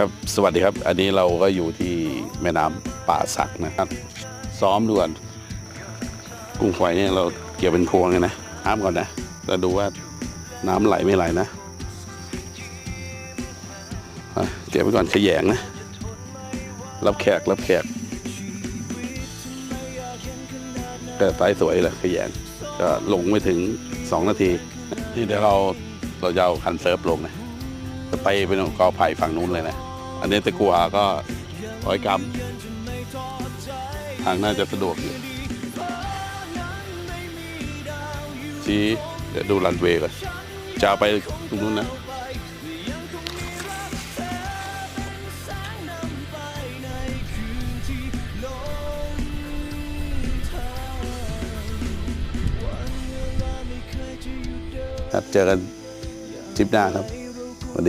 ครับสวัสดีครับ อันนี้เราก็อยู่ที่แม่น้ำป่าสักนะครับซ้อมด่วนกุ้งฝอยเนี่ยเราเกี่ยวเป็นพวงเลยนะน้ำก่อนนะแล้วดูว่าน้ำไหลไม่ไหลนะเก็บไว้ก่อนขยงนะ รับแขกรับแขกก็ไฟสวยเลยขยงก็ลงไม่ถึงสองนาทีนี่เดี๋ยวเราเราจะเอาคันเซิร์ฟลงนะจะไปเป็นกอไผ่ฝั่งนู้นเลยนะ อันนี้ตะกัวก็ร้อยกรัมทางน่าจะสะดวกอยู่ชี้เดี๋ยวดูรันเวย์ก่อนจะไปตรงนู้นนะครับเจอกันทริปหน้าครับ